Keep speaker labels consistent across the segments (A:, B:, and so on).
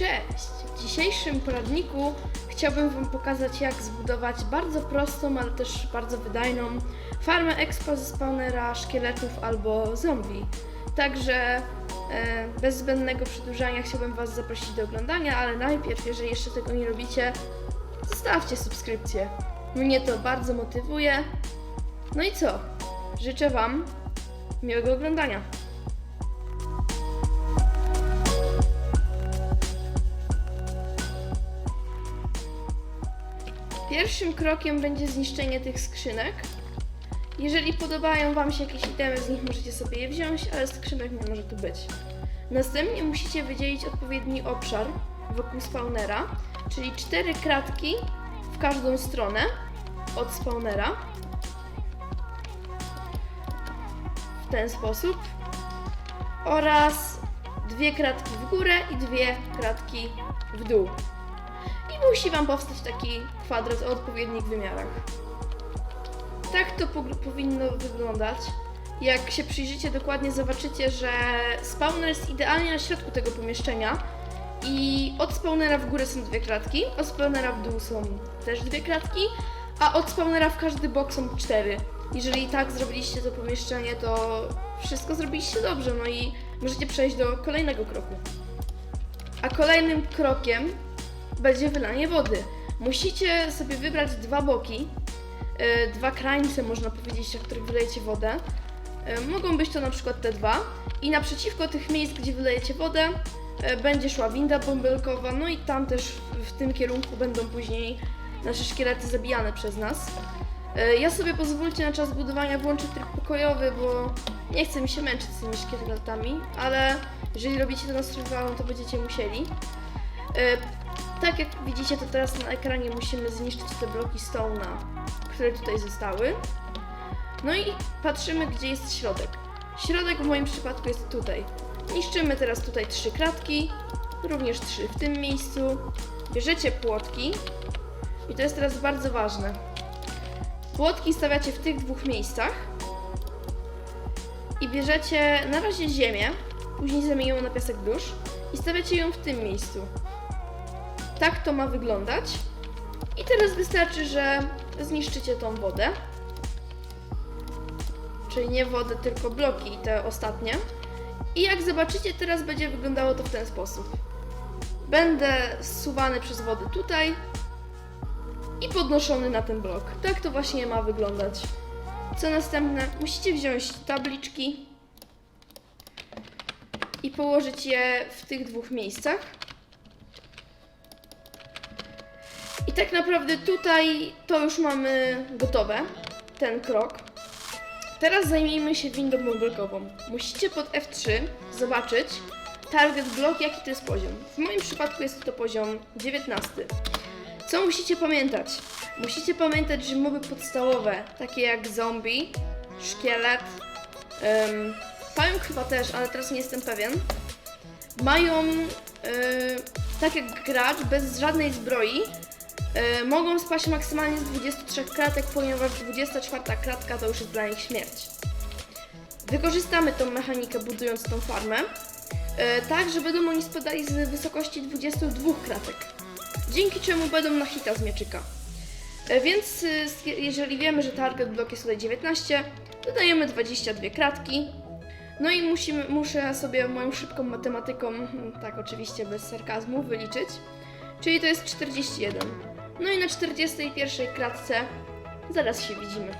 A: Cześć! W dzisiejszym poradniku chciałbym Wam pokazać, jak zbudować bardzo prostą, ale też bardzo wydajną farmę expo ze spawnera szkieletów albo zombie. Także e, bez zbędnego przedłużania chciałbym Was zaprosić do oglądania, ale najpierw, jeżeli jeszcze tego nie robicie, zostawcie subskrypcję. Mnie to bardzo motywuje. No i co? Życzę Wam miłego oglądania. Pierwszym krokiem będzie zniszczenie tych skrzynek. Jeżeli podobają Wam się jakieś itemy, z nich możecie sobie je wziąć, ale skrzynek nie może tu być. Następnie musicie wydzielić odpowiedni obszar wokół spawnera, czyli cztery kratki w każdą stronę od spawnera. W ten sposób. Oraz dwie kratki w górę i dwie kratki w dół. Musi Wam powstać taki kwadrat o odpowiednich wymiarach. Tak to po- powinno wyglądać. Jak się przyjrzycie dokładnie, zobaczycie, że spawner jest idealnie na środku tego pomieszczenia. I od spawnera w górę są dwie kratki, od spawnera w dół są też dwie kratki, a od spawnera w każdy bok są cztery. Jeżeli tak zrobiliście to pomieszczenie, to wszystko zrobiliście dobrze, no i możecie przejść do kolejnego kroku. A kolejnym krokiem będzie wylanie wody. Musicie sobie wybrać dwa boki, e, dwa krańce można powiedzieć, na których wylejecie wodę. E, Mogą być to na przykład te dwa i naprzeciwko tych miejsc, gdzie wylejecie wodę, e, będzie szła winda bąbelkowa, no i tam też w- tym kierunku będą później nasze szkielety zabijane przez nas. Ja sobie pozwólcie na czas budowania włączyć tryb pokojowy, bo nie chcę mi się męczyć z tymi szkieletami, ale jeżeli robicie to na survivalu, to będziecie musieli. Tak jak widzicie, to teraz na ekranie musimy zniszczyć te bloki stone'a, które tutaj zostały. No i patrzymy, gdzie jest środek. Środek w moim przypadku jest tutaj. Niszczymy teraz tutaj trzy kratki, również trzy w tym miejscu. Bierzecie płotki i to jest teraz bardzo ważne. Płotki stawiacie w tych dwóch miejscach i bierzecie na razie ziemię, później zamienią ją na piasek dusz i stawiacie ją w tym miejscu. Tak to ma wyglądać. I teraz wystarczy, że zniszczycie tą wodę. Czyli nie wodę, tylko bloki te ostatnie. I jak zobaczycie, teraz będzie wyglądało to w ten sposób. Będę zsuwany przez wodę tutaj i podnoszony na ten blok. Tak to właśnie ma wyglądać. Co następne? Musicie wziąć tabliczki i położyć je w tych dwóch miejscach. I tak naprawdę tutaj to już mamy gotowe, ten krok. Teraz zajmijmy się windą bąbelkową. Musicie pod F3 zobaczyć target block, jaki to jest poziom. W moim przypadku jest to poziom 19. Co musicie pamiętać? Musicie pamiętać, że moby podstawowe, takie jak zombie, szkielet, um, pająk chyba też, ale teraz nie jestem pewien, mają, yy, tak jak gracz, bez żadnej zbroi, E, mogą spaść maksymalnie z 23 kratek, ponieważ 24 kratka to już jest dla nich śmierć. Wykorzystamy tą mechanikę budując tą farmę, e, tak, że będą oni spadali z wysokości 22 kratek, dzięki czemu będą na hita z mieczyka. E, więc e, jeżeli wiemy, że target block jest tutaj 19, dodajemy 22 kratki. No i musimy, muszę sobie moją szybką matematyką, hmm, tak oczywiście bez sarkazmu, wyliczyć. Czyli to jest 41. No i na 41 kratce zaraz się widzimy.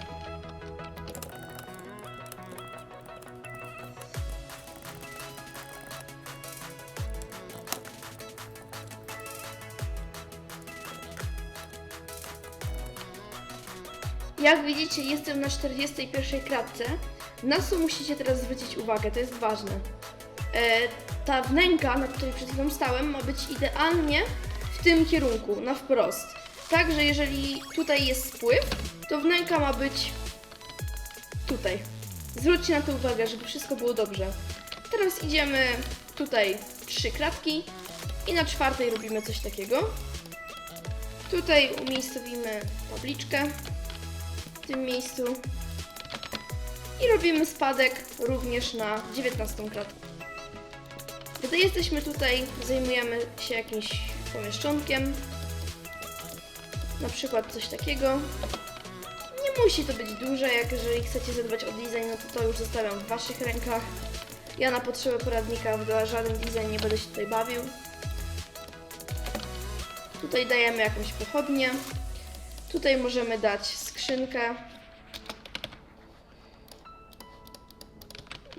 A: Jak widzicie, jestem na 41 kratce. Na co musicie teraz zwrócić uwagę, to jest ważne. E, ta wnęka, na której przed chwilą stałem, ma być idealnie w tym kierunku, na wprost. Także jeżeli tutaj jest spływ, to wnęka ma być tutaj. Zwróćcie na to uwagę, żeby wszystko było dobrze. Teraz idziemy tutaj trzy kratki i na czwartej robimy coś takiego. Tutaj umiejscowimy tabliczkę w tym miejscu i robimy spadek również na 19 kratkę. Gdy jesteśmy tutaj, zajmujemy się jakimś pomieszczonkiem. Na przykład coś takiego. Nie musi to być duże, jak jeżeli chcecie zadbać o design, no to to już zostawiam w Waszych rękach. Ja na potrzeby poradnika w żaden design nie będę się tutaj bawił. Tutaj dajemy jakąś pochodnię. Tutaj możemy dać skrzynkę.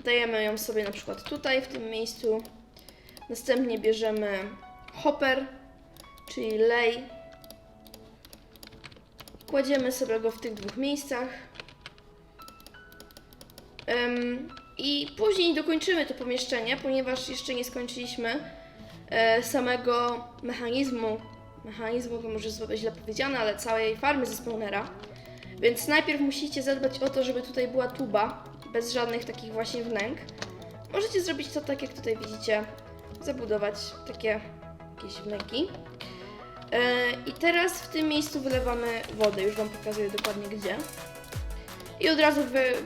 A: Dajemy ją sobie na przykład tutaj, w tym miejscu. Następnie bierzemy hopper, czyli lej. Kładziemy sobie go w tych dwóch miejscach. Em, I później dokończymy to pomieszczenie, ponieważ jeszcze nie skończyliśmy e, samego mechanizmu. Mechanizmu to może źle powiedziane, ale całej farmy ze spawnera. Więc najpierw musicie zadbać o to, żeby tutaj była tuba, bez żadnych takich właśnie wnęk. Możecie zrobić to tak, jak tutaj widzicie, zabudować takie jakieś wnęki. E, I teraz w tym miejscu wylewamy wodę, już Wam pokazuję dokładnie gdzie. I od razu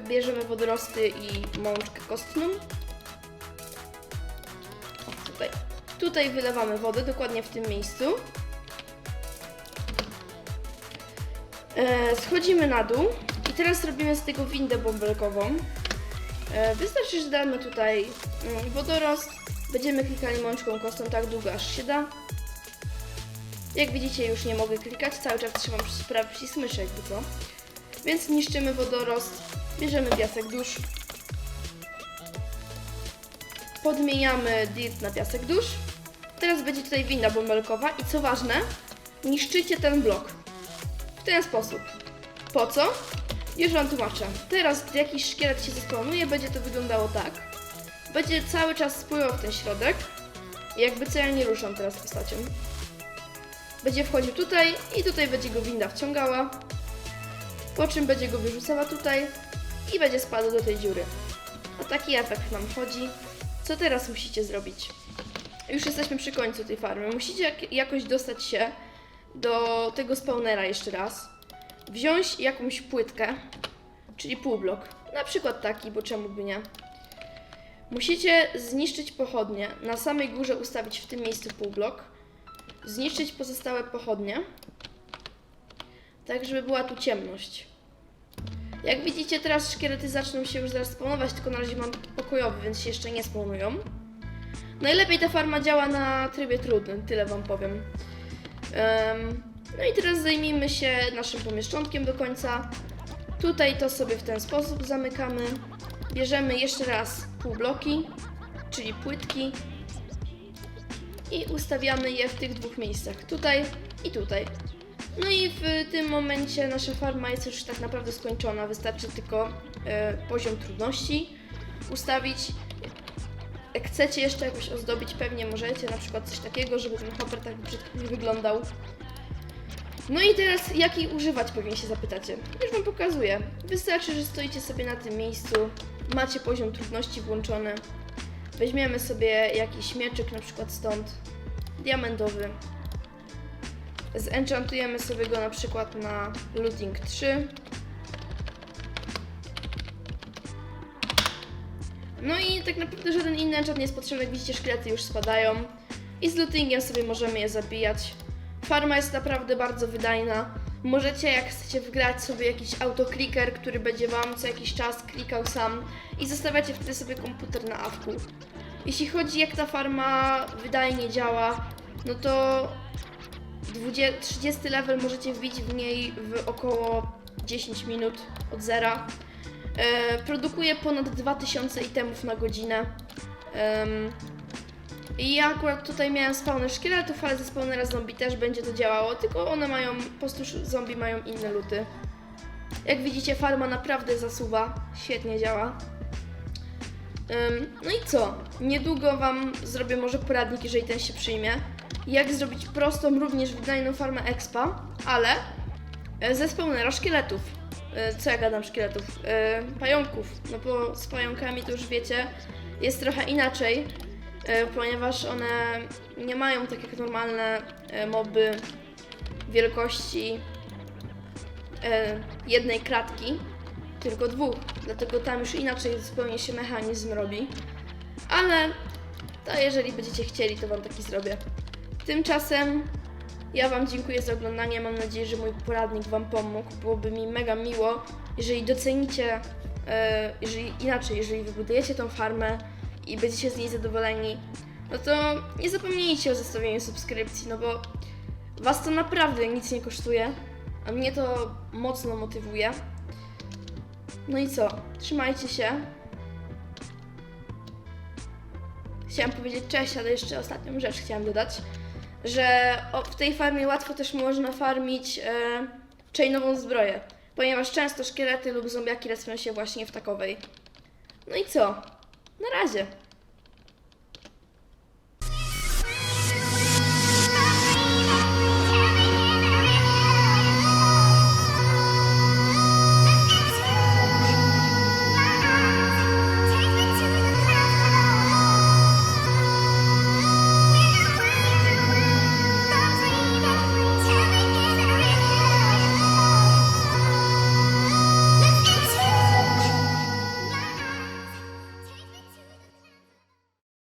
A: bierzemy wodorosty i mączkę kostną. O, tutaj. Tutaj wylewamy wodę, dokładnie w tym miejscu. E, schodzimy na dół i teraz robimy z tego windę bąbelkową. E, wystarczy, że damy tutaj mm, wodorost. Będziemy klikali mączką kostą tak długo, aż się da. Jak widzicie, już nie mogę klikać, cały czas trzymam prawy przycisk myszy, jakby co. Więc niszczymy wodorost, bierzemy piasek dusz, podmieniamy dirt na piasek dusz. Teraz będzie tutaj winda bąbelkowa i co ważne, niszczycie ten blok. W ten sposób. Po co? Już Wam tłumaczę. Teraz, jakiś szkielet się zespełnuje, będzie to wyglądało tak. Będzie cały czas spływał w ten środek. Jakby co ja nie ruszam teraz postacią. Będzie wchodził tutaj i tutaj będzie go winda wciągała. Po czym będzie go wyrzucała tutaj i będzie spadł do tej dziury. O taki efekt nam chodzi. Co teraz musicie zrobić? Już jesteśmy przy końcu tej farmy. Musicie jak- jakoś dostać się do tego spawnera jeszcze raz. Wziąć jakąś płytkę, czyli półblok. Na przykład taki, bo czemu by nie. Musicie zniszczyć pochodnie. Na samej górze ustawić w tym miejscu półblok. Zniszczyć pozostałe pochodnie. Tak, żeby była tu ciemność. Jak widzicie, teraz szkielety zaczną się już zaraz spawnować, tylko na razie mam pokojowy, więc się jeszcze nie spawnują. Najlepiej ta farma działa na trybie trudnym, tyle wam powiem. Em, no i teraz zajmijmy się naszym pomieszczonkiem do końca. Tutaj to sobie w ten sposób zamykamy. Bierzemy jeszcze raz półbloki, czyli płytki i ustawiamy je w tych dwóch miejscach, tutaj i tutaj. No i w tym momencie nasza farma jest już tak naprawdę skończona. Wystarczy tylko e, poziom trudności ustawić. Jak chcecie jeszcze jakoś ozdobić, pewnie możecie, na przykład coś takiego, żeby ten hopper tak brzydko nie wyglądał. No i teraz jaki używać, pewnie się zapytacie. Już Wam pokazuję. Wystarczy, że stoicie sobie na tym miejscu, macie poziom trudności włączony. Weźmiemy sobie jakiś mieczyk, na przykład stąd, diamentowy. Zenchantujemy sobie go na przykład na looting 3. No i tak naprawdę żaden inny enchant nie jest potrzebny, jak widzicie szkielety już spadają. I z lootingiem sobie możemy je zabijać. Farma jest naprawdę bardzo wydajna. Możecie, jak chcecie wgrać sobie jakiś autokliker, który będzie Wam co jakiś czas klikał sam i zostawiacie wtedy sobie komputer na awku. Jeśli chodzi jak ta farma wydajnie działa, no to 20, 30 level możecie wbić w niej w około 10 minut od zera. E, produkuje ponad 2000 itemów na godzinę. Em, I ja akurat tutaj miałem spawner szkieletów, ale ze spawnera zombie też będzie to działało, tylko one mają, po prostu zombie mają inne luty. Jak widzicie, farma naprawdę zasuwa, świetnie działa. No i co? Niedługo Wam zrobię może poradnik, jeżeli ten się przyjmie. Jak zrobić prostą, również wydajną farmę expa, ale e, ze spawnera szkieletów. E, Co ja gadam szkieletów? E, Pająków. No bo z pająkami to już wiecie, jest trochę inaczej, ponieważ one nie mają tak jak normalne moby wielkości jednej kratki, tylko dwóch. Dlatego tam już inaczej zupełnie się mechanizm robi. Ale to jeżeli będziecie chcieli, to Wam taki zrobię. Tymczasem ja Wam dziękuję za oglądanie. Mam nadzieję, że mój poradnik Wam pomógł. Byłoby mi mega miło, jeżeli docenicie, e, jeżeli inaczej, jeżeli wybudujecie tą farmę i będziecie z niej zadowoleni, no to nie zapomnijcie o zostawieniu subskrypcji, no bo Was to naprawdę nic nie kosztuje, a mnie to mocno motywuje. No i co? Trzymajcie się. Chciałam powiedzieć cześć, ale jeszcze ostatnią rzecz chciałam dodać, że w tej farmie łatwo też można farmić e, chainową zbroję, ponieważ często szkielety lub zombiaki respią się właśnie w takowej. No i co? Na razie.